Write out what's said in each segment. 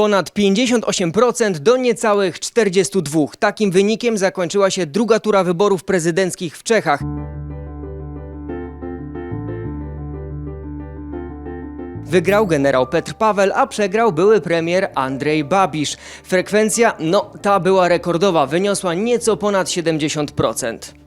Ponad 58% do niecałych 42%. Takim wynikiem zakończyła się druga tura wyborów prezydenckich w Czechach. Wygrał generał Petr Paweł, a przegrał były premier Andrzej Babisz. Frekwencja, no ta była rekordowa, wyniosła nieco ponad 70%.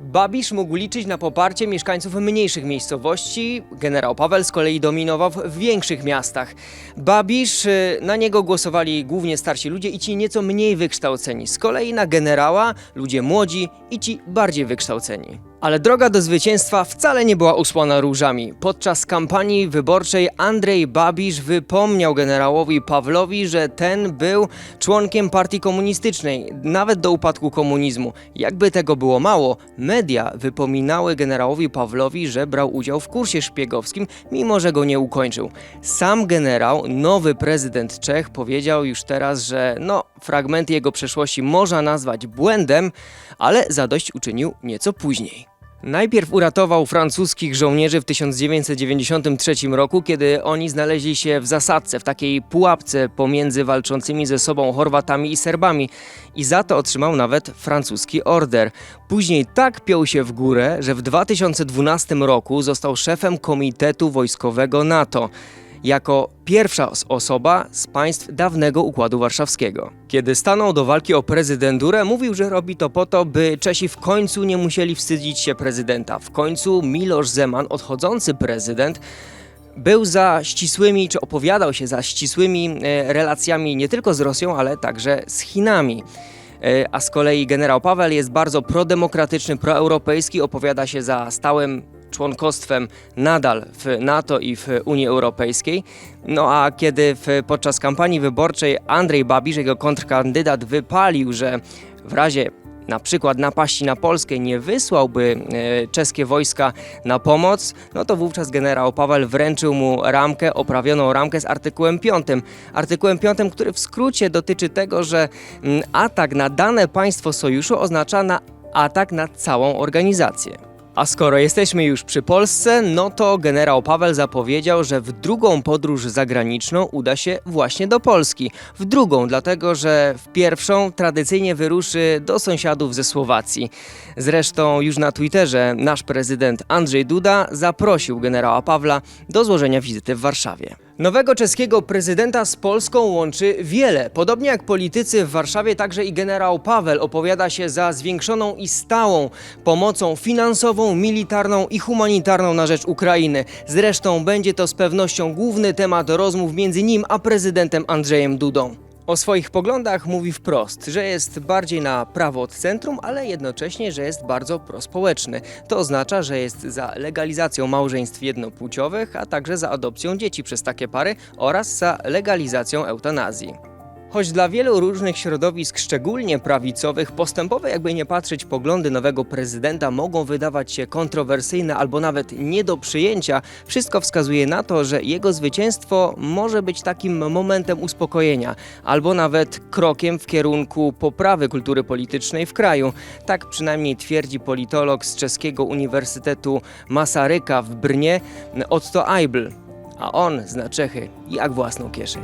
Babisz mógł liczyć na poparcie mieszkańców mniejszych miejscowości, generał Paweł z kolei dominował w większych miastach. Babisz, y, na niego głosowali głównie starsi ludzie i ci nieco mniej wykształceni. Z kolei na generała ludzie młodzi i ci bardziej wykształceni. Ale droga do zwycięstwa wcale nie była usłana różami. Podczas kampanii wyborczej Andrzej Babisz wypomniał generałowi Pawlowi, że ten był członkiem partii komunistycznej, nawet do upadku komunizmu. Jakby tego było mało, media wypominały generałowi Pawlowi, że brał udział w kursie szpiegowskim, mimo że go nie ukończył. Sam generał, nowy prezydent Czech, powiedział już teraz, że no, fragmenty jego przeszłości można nazwać błędem, ale zadość uczynił nieco później. Najpierw uratował francuskich żołnierzy w 1993 roku, kiedy oni znaleźli się w zasadce, w takiej pułapce pomiędzy walczącymi ze sobą Chorwatami i Serbami i za to otrzymał nawet francuski order. Później tak piął się w górę, że w 2012 roku został szefem Komitetu Wojskowego NATO jako pierwsza os- osoba z państw dawnego Układu Warszawskiego. Kiedy stanął do walki o prezydenturę, mówił, że robi to po to, by Czesi w końcu nie musieli wstydzić się prezydenta. W końcu Miloš Zeman, odchodzący prezydent, był za ścisłymi, czy opowiadał się za ścisłymi e, relacjami nie tylko z Rosją, ale także z Chinami. E, A z kolei generał Paweł jest bardzo prodemokratyczny, proeuropejski, opowiada się za stałym członkostwem nadal w NATO i w Unii Europejskiej. No a kiedy w, podczas kampanii wyborczej Andrzej Babisz, jego kontrkandydat, wypalił, że w razie na przykład napaści na Polskę nie wysłałby e, czeskie wojska na pomoc, no to wówczas generał Paweł wręczył mu ramkę, oprawioną ramkę z artykułem 5. Artykułem 5, który w skrócie dotyczy tego, że mm, atak na dane państwo sojuszu oznacza na atak na całą organizację. A skoro jesteśmy już przy Polsce, no to generał Paweł zapowiedział, że w drugą podróż zagraniczną uda się właśnie do Polski. W drugą, dlatego że w pierwszą tradycyjnie wyruszy do sąsiadów ze Słowacji. Zresztą już na Twitterze nasz prezydent Andrzej Duda zaprosił generała Pawła do złożenia wizyty w Warszawie. Nowego czeskiego prezydenta z Polską łączy wiele. Podobnie jak politycy w Warszawie, także i generał Paweł opowiada się za zwiększoną i stałą pomocą finansową, militarną i humanitarną na rzecz Ukrainy. Zresztą będzie to z pewnością główny temat rozmów między nim a prezydentem Andrzejem Dudą. O swoich poglądach mówi wprost, że jest bardziej na prawo od centrum, ale jednocześnie, że jest bardzo prospołeczny. To oznacza, że jest za legalizacją małżeństw jednopłciowych, a także za adopcją dzieci przez takie pary oraz za legalizacją eutanazji. Choć dla wielu różnych środowisk, szczególnie prawicowych, postępowe, jakby nie patrzeć, poglądy nowego prezydenta mogą wydawać się kontrowersyjne albo nawet nie do przyjęcia, wszystko wskazuje na to, że jego zwycięstwo może być takim momentem uspokojenia, albo nawet krokiem w kierunku poprawy kultury politycznej w kraju. Tak przynajmniej twierdzi politolog z czeskiego Uniwersytetu Masaryka w Brnie, Otto Eibl. A on zna Czechy jak własną kieszeń.